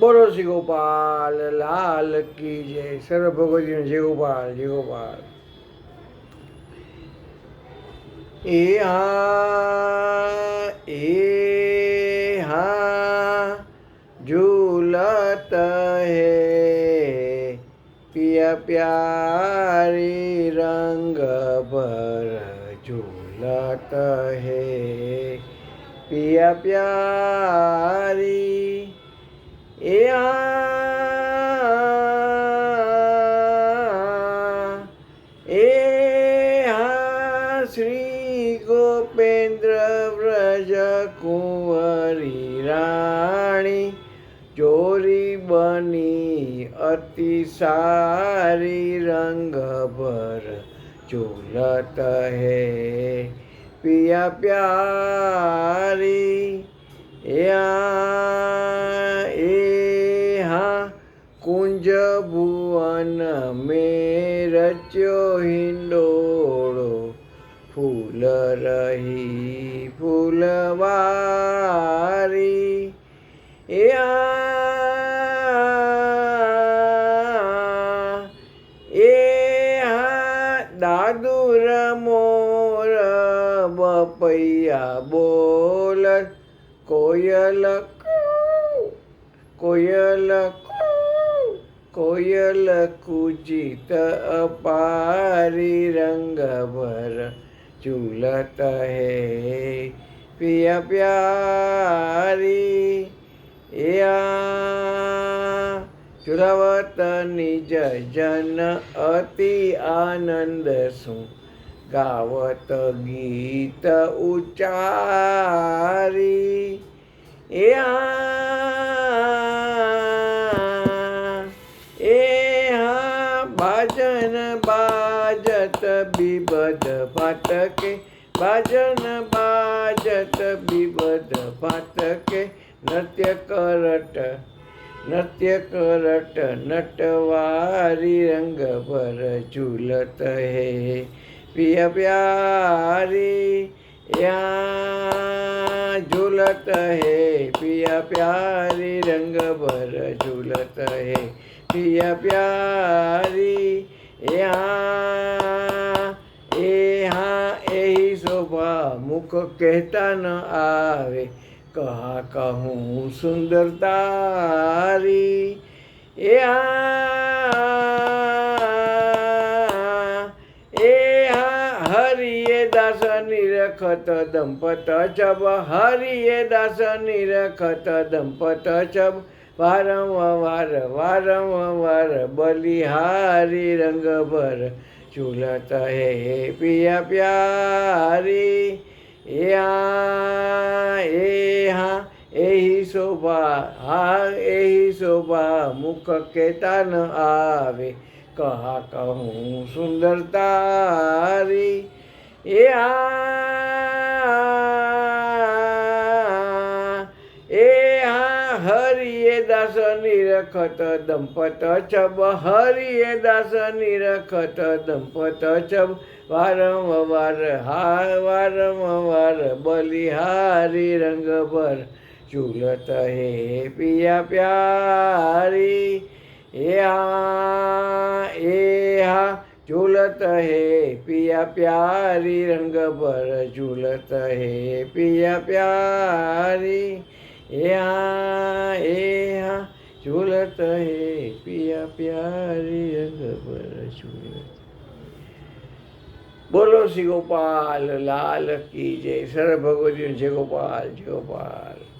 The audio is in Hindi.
બોલો શ્રી ગોપાલ લાલ કી જય સર્વ ભગવતીનો જય ગોપાલ જય ગોપાલ એ હા એ હા झूलत है पिया प्यारी रंग भर झूलत है पिया प्यारी ए हा श्री गोपेंद्र व्रज कुंवरी राणी, चोरी बनी अति सारी रंग भर चूलत है। पिया प्यारी या ए કુંજ ભુવન મેં રચ્યો હિંડોળો, ફૂલ રહી ફૂલવારી. એ એ દાદુર મોર બપૈયા બોલ, કોયલ કોયલ कोयल कुजित अपारी रंग भर झूलत है। पिया प्यारी चुरावत निज जन अति आनंद सु। गावत गीत उचारी, या बिबद फटके भजन बाजत बिबद फटके नृत्य करट नृत्य करट, नटवारी रंग भर झूलत है। पिया प्यारी या झूलत है। पिया प्यारी, रंग भर झूलत है। पिया प्यारी या શોભા મુખ કહેતા ન આવે કહા કહું સુંદરતારી એ આ એ હા હરિએ દાસ નિરખત દંપત ચબ હરિએ દાસ નિરખત દંપત ચબ વારંવાર વારંવાર બલિહારી રંગ झूलत है पिया प्यारी। यहाँ यही हाँ, शोभा हा यही शोभा मुख के तन आवे। कहा कहूँ सुंदर तारी। आ, દાસ નિરખત દંપત ચબ હરિએ દાસ નિરખત દંપત ચબ વારંવાર હા વારંવાર બલિહારી રંગ પર ઝૂલત હે પિયા પ્યારી એ હા એ હા ઝૂલત હે પિયા પ્યારી રંગ પર ઝૂલત હે પિયા પ્યારી એ આ એ આ ઝૂલત હે પિયા પ્યારી રંગ પર ઝૂલત બોલો શ્રી ગોપાલ, લાલ કી જય. સર ભગવતી જય ગોપાલ જય ગોપાલ.